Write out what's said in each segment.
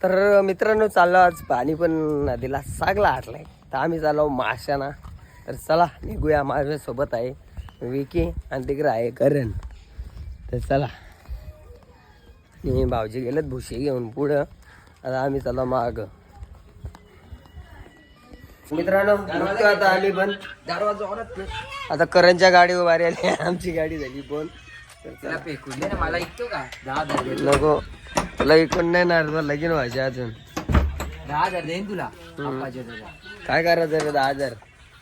तर मित्रांनो चाललो आज पाणी पण नदीला सागला आटलाय तर आम्ही चाललो माशाना. तर चला निघूया. माझ्यासोबत आहे विकी आणि तिकडे आहे करण. तर चला. आणि भाऊजी गेलेत भुशी घेऊन पुढं. आता आम्ही चाललो माग. मित्रांनो आता आम्ही पण. आता करणच्या गाडीवर बारी आली आमची गाडी झाली पण. चला. फेकून मला ऐकतो का? दहा नको. तुला इकडून नाही ना तुला लगीन व्हायचे अजून. दहा हजार देईन तुला. काय करायचं रे दहा हजार?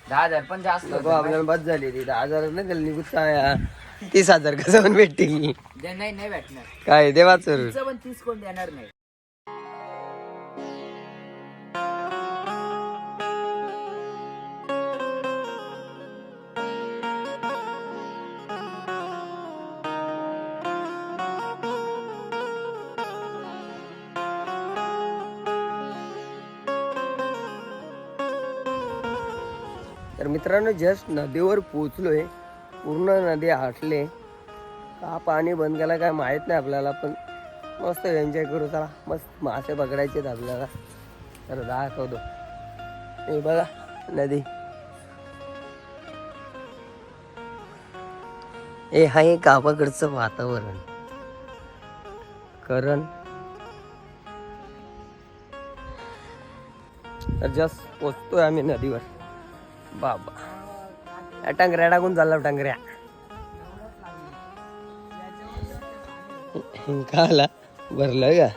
दहा हजार पण जास्त नको आपल्याला बस झाली ती. दहा हजार नाही त्याला निघून काय तीस हजार कसं पण भेटते दे नाही नाही भेटणार. काय देवाच तिचं पण तीस कोण देणार नाही. तर मित्रांनो जस्ट नदीवर पोचलो आहे पूर्ण नदी आटले. का पाणी बंद केला काय माहीत नाही आपल्याला पण मस्त एन्जॉय करू. चला मस्त मासे पकडायचे आहेत आपल्याला. तर दाखवतो. हे बघा नदी. हे आहे गावाकडचं वातावरण. करण. तर जस्ट पोचतोय आम्ही नदीवर. बाबा. टंगऱ्या टांगऱ्या टाकून चालला टांगऱ्या. का आला? भरलं का?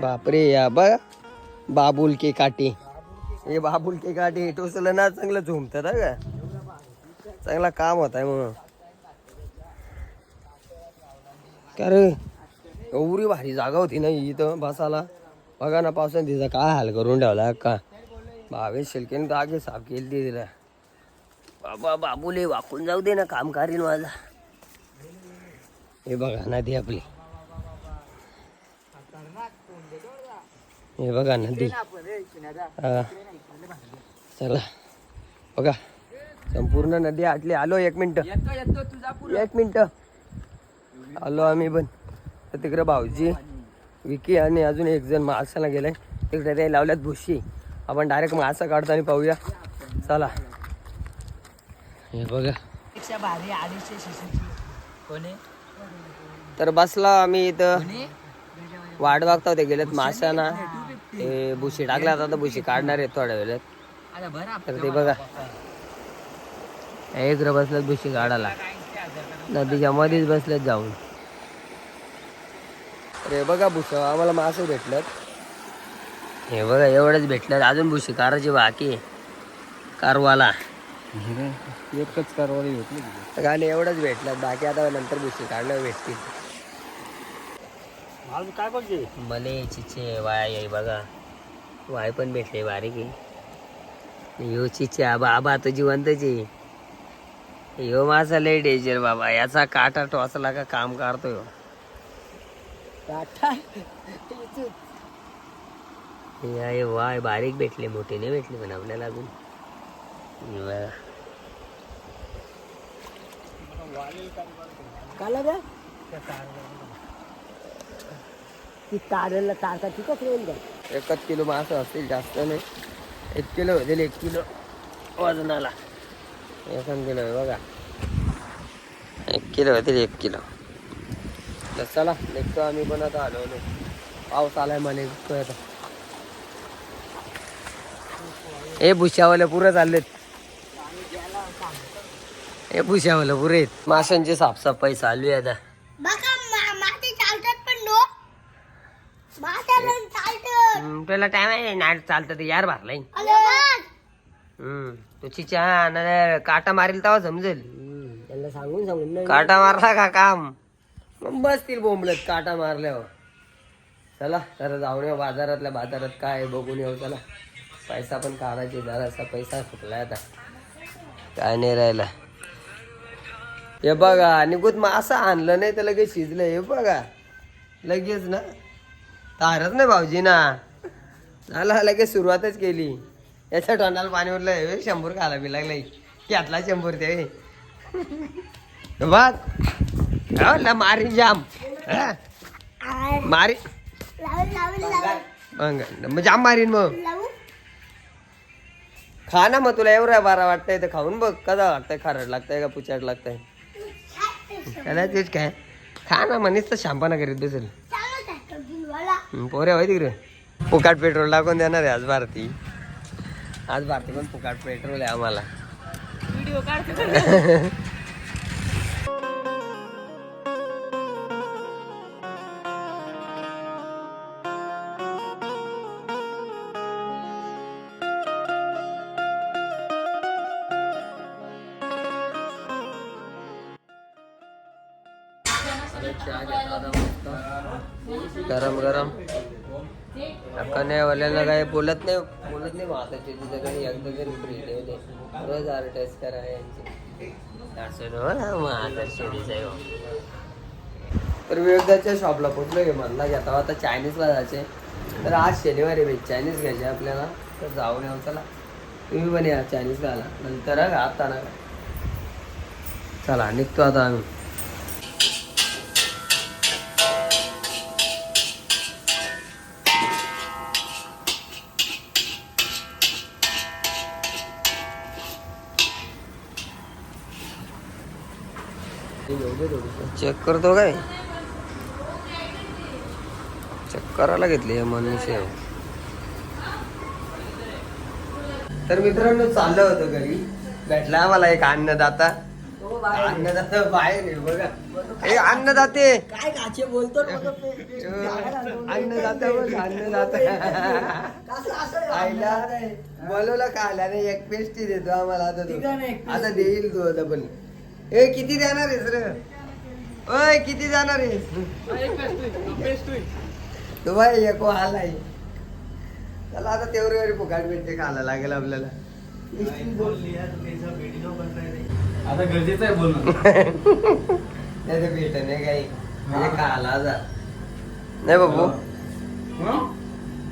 बापरे या बघा. बाबुल के काटे. हे बाबुल के काटे टोसलं ना चांगलं झुमतात का? चांगला काम होत आहे म्हणून. का रे? एवढी भारी जागा होती ना इथं बसाला बघा ना पावसाने तिचा काय हाल करून ठेवला का भावेश शेलकेने दागे साफ केली ती तिला. बाबा बाबूले वाकून जाऊ दे ना काम करीन माझा. हे बघा नदी आपली. हे बघा नदी. हा. चला. बघा संपूर्ण नदी आटली आलो एक मिनिट. एक मिनिट. आलो आम्ही पण. तिकडे भाऊजी विकी आणि अजून एक जण मासाला गेलाय. तिकडे ते लावल्यात भुशी. आपण डायरेक्ट मासा काढताना पाहूया. चला. हे बघा. तर बसला आम्ही इथं. वाट बघता ते गेलेत माशाना. ते भुशी टाकल्यात आता भुशी काढणार आहेत थोड्या वेळात. तर ते बघा. एक र बसल्यात भुशी काढायला. नदीच्या मध्येच बसल्यात जाऊन. अरे बघा भुसा आम्हाला मासे भेटल्यात हे बघा एवढंच भेटल्यात अजून भुशी काराची बाकी. कारवाला. एकच कारवाई भेटली गाणे एवढंच भेटल्यात बाकी आता नंतर भुशी काढणं भेटतील. काय बघते मले चिचे वाय आहे बघा. वाय पण भेटले बारीक आहे. यो चिचे आबा आबा आता जिवंतच आहे. यो माझा लय डेंजर बाबा. याचा काटा टोचला का काम करतो ह्यो. हे वाय बारीक भेटले मोठे नाही भेटले पण आपल्याला अजून. काला ग ती तारेला तारका तिकच राहील का एकच किलो मासं असतील जास्त नाही. एक किलो होतील एक किलो वजनाला. एकच किलो आहे बघा. एक किलो होतील एक किलो. तर चला निघतो आम्ही पण आता आलो नाही पाऊस आलाय म्हणे निघतोय आता. हे भुशावाले पुरे चाललेत. हे भुशावाले पुरे आहेत. माशांची साफसफाई चालू आहे आता. बघा मा- माती चालतात पण नो. म्हातारा चालतं हम्म, त्याला टाइम आहे. नाट चालतं ते यार भरलाय. हम्म तो चिचा न- काटा मारेल तेव्हा समजेल. त्यांना सांगून सांगून नाही. काटा मारला का काम? मग बसतील बोंबलत काटा मारल्यावर. चला जरा जाऊन येऊ बाजारातल्या बाजारात काय बघून येऊ चला. पैसा पण काढायचे जरासा पैसा फुटलाय आता. काय नाही राहिला. हे बघा निघूत मग असं आणलं नाही तर लगेच शिजलं. हे बघा लगेच ना. तारच नाही भाऊजी ना. झाला लगेच सुरुवातच केली. याच्या तोंडाला पाणी उरलं हे शंभर खायला बी लागलाय. यातला शंभर ते बघ. मारी जाम. मारी. मग जाम मारीन मग. खा ना मग तुला एवढा बारा वाटतंय तर खाऊन बघ. कसा लागतंय खारट लागतंय का पुचाट लागतंय? त्याला तेच काय. खा ना म्हणेच तर शांपाना करीत बसेल. पोरे होय तिकडे. फुकाट पेट्रोल टाकून देणार आहे आज भारती. आज भारती पण फुकाट पेट्रोल आहे आम्हाला. गरम गरम वाल्याला काय बोलत नाही हो, बोलत नाही वाचायचे तिथं काही एकदा तरी फ्री ठेवते रोज आर टेस्ट करा असं तर विवेकदाच्या शॉपला पोचलो हे। म्हणला घेता आता चायनीजला जायचे तर आज शनिवारी आहे चायनीज घ्यायचे आपल्याला. तर जाऊन येऊ चला. तुम्ही पण या चायनीज खायला. नंतर आता ना. चला निघतो आता आम्ही. चेक करतो काय? चेक करायला घेतली मनुष्य तर मित्रांनो चाललं होतं घरी. भेटला आम्हाला एक अन्नदाता. अन्नदाता बाहेर आहे बघा. ए अन्नदाते! काय काचे बोलतो अन्नदाता बघ अन्नदाता. आईला बोलवलं का आल्याने एक पेस्टी देतो आम्हाला आता आता देईल तू आता पण. ए किती देणार आहेस रे? ओय किती जाणार आहेस? तो बाय एक आलाय चला आता तेवढी फुकाट भेटते खायला लागेल आपल्याला. आता गरजेचं आहे बोलणं. नाही ते भेट नाही काही. म्हणजे खायला जा. नाही बाबू.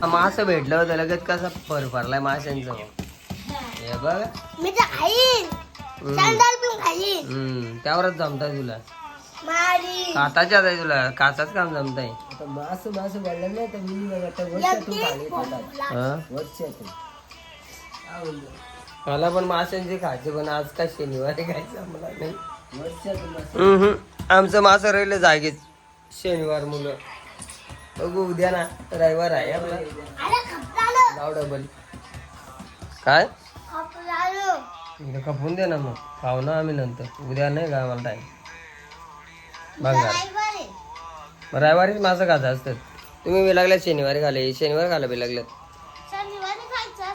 मासं भेटलं होतं लगेच कसा फर फरलाय माशांचं. हे बघ. मी तर पण हम्म. त्यावरच जमताय तुला. मारी काताच्याच आहे तुला. काचाच काम जमताय. आता मास मास बोललं नाही तर मी बघा आता वर्षातून खाली खातात हा? वर्षातून मला पण माशांचे खायचे पण आज काय शनिवारी खायचं मला नाही. वर्षातून मास. हम्म. आमचं मासं राहिलं जागेच. शनिवार मुलं. बघू उद्या ना. रविवार आहे आपला. अरे जाऊ डबल. काय? इकडे खपून दे ना मग. खाऊ ना आम्ही नंतर. उद्या नाही का आम्हाला ड्रायव्हर आहे रविवारीच मासं खात असतात. तुम्ही बी लागल्यात शनिवारी खाले शनिवार खायला बी लागल्यात.